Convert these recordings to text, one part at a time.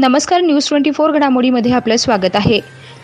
नमस्कार news twenty four घडामोडीमध्ये आपलं स्वागत आहे.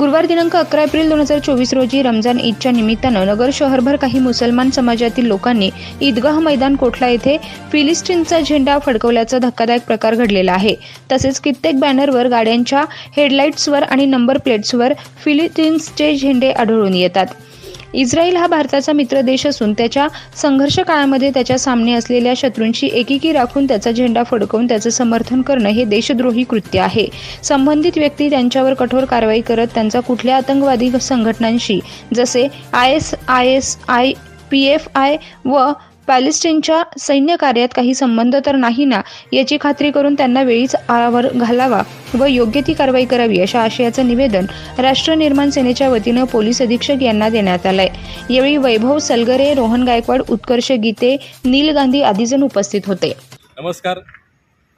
गुरुवार दिनांक अकरा एप्रिल दोन हजार चोवीस रोजी रमजान ईदच्या निमित्तानं नगर शहरभर काही मुसलमान समाजातील लोकांनी ईदगाह मैदान कोठला येथे फिलिस्टीनचा झेंडा फडकवल्याचा धक्कादायक प्रकार घडलेला आहे. तसेच कित्येक बॅनरवर गाड्यांच्या हेडलाईट्सवर आणि नंबर प्लेट्सवर फिलिस्तीन्सचे झेंडे आढळून येतात. इस्रायल हा भारताचा मित्र देश असून त्याच्या संघर्ष काळामध्ये त्याच्या सामने असलेल्या शत्रूंशी एकीकी राखून त्याचा झेंडा फडकवून त्याचं समर्थन करणं हे देशद्रोही कृत्य आहे. संबंधित व्यक्ती त्यांच्यावर कठोर कारवाई करत त्यांचा कुठल्या आतंकवादी संघटनांशी जसे I S I S I P F I व पॅलेस्टाईनच्या सैन्य कार्यात काही संबंध तर नाही ना याची खात्री करून त्यांना वेळीच आवर घालावा व योग्य ती कारवाई करावी अशा आशयाचं निवेदन राष्ट्र निर्माण सेनेच्या वतीनं पोलीस अधीक्षक यांना देण्यात आलंय. यावेळी वैभव सलगरे रोहन गायकवाड उत्कर्ष गीते नील गांधी आदीजण उपस्थित होते. नमस्कार.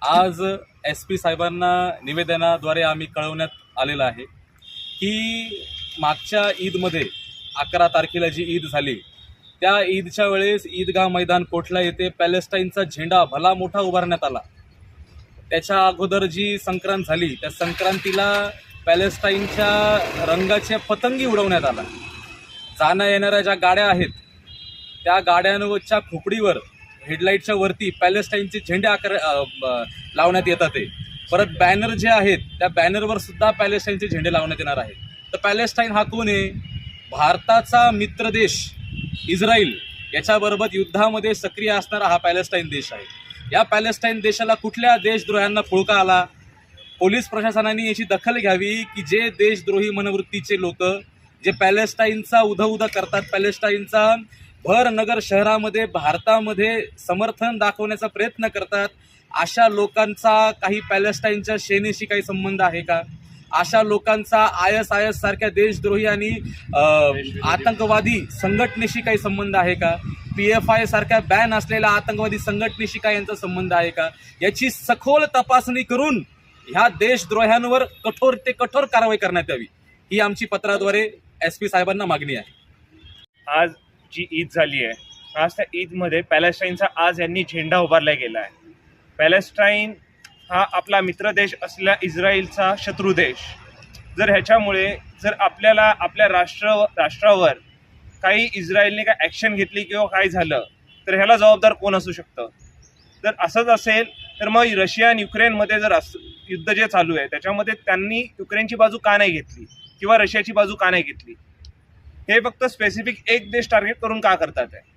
आज एस पी साहेबांना निवेदनाद्वारे आम्ही कळवण्यात आलेलं आहे की मागच्या ईदमध्ये अकरा तारखेला जी ईद झाली त्या ईदच्या वेळेस ईदगाह मैदान कोठला येथे पॅलेस्टाईनचा झेंडा भला मोठा उभारण्यात आला. त्याच्या अगोदर जी संक्रांत झाली त्या संक्रांतीला पॅलेस्टाईनच्या रंगाचे पतंगी उडवण्यात आला. जाण्या येणाऱ्या ज्या गाड्या आहेत त्या गाड्यांवरच्या खोपडीवर हेडलाईटच्या वरती पॅलेस्टाईनचे झेंडे आकार लावण्यात येतात ते. परत बॅनर जे आहेत त्या बॅनरवर सुद्धा पॅलेस्टाईनचे झेंडे लावण्यात येणार आहेत. तर पॅलेस्टाईन हा कोण आहे? भारताचा मित्र देश. इस्रायल याच्याबरोबर युद्धामध्ये सक्रिय असणारा हा पॅलेस्टाईन देश आहे. या पॅलेस्टाईन देशाला कुठल्या देशद्रोह्यांना फुळका आला? पोलीस प्रशासनाने याची दखल घ्यावी की जे देशद्रोही मनवृत्तीचे लोक जे पॅलेस्टाईनचा उधा उधा करतात पॅलेस्टाईनचा भर नगर शहरामध्ये भारतामध्ये समर्थन दाखवण्याचा प्रयत्न करतात अशा लोकांचा काही पॅलेस्टाईनच्या सेनेशी काही संबंध आहे का? अशा लोकांचा आय एस आय एस सारख्या देशद्रोही आणि आतंकवादी संघटनेशी काही संबंध आहे का? पी एफ आय सारख्या बॅन असलेल्या आतंकवादी संघटनेशी काय यांचा संबंध आहे का? याची सखोल तपासणी करून ह्या देशद्रोह्यांवर कठोर ते कठोर कारवाई करण्यात यावी. ही आमची पत्राद्वारे एस पी साहेबांना मागणी आहे. आज जी ईद झाली आहे आज त्या ईदमध्ये पॅलेस्टाईनचा आज यांनी झेंडा उभारला गेला आहे. पॅलेस्टाईन हा आपला मित्र देश असलेला इस्रायलचा शत्रू देश. जर ह्याच्यामुळे जर आपल्याला आपल्या राष्ट्र राष्ट्रावर काही इस्रायलने काय ॲक्शन घेतली किंवा काय झालं तर ह्याला जबाबदार कोण असू शकतं? जर असंच असेल तर मग रशिया आणि युक्रेनमध्ये जर अस युद्ध जे चालू आहे त्याच्यामध्ये त्यांनी युक्रेनची बाजू का नाही घेतली? किंवा रशियाची बाजू का नाही घेतली? हे फक्त स्पेसिफिक एक देश टार्गेट करून का करतात आहे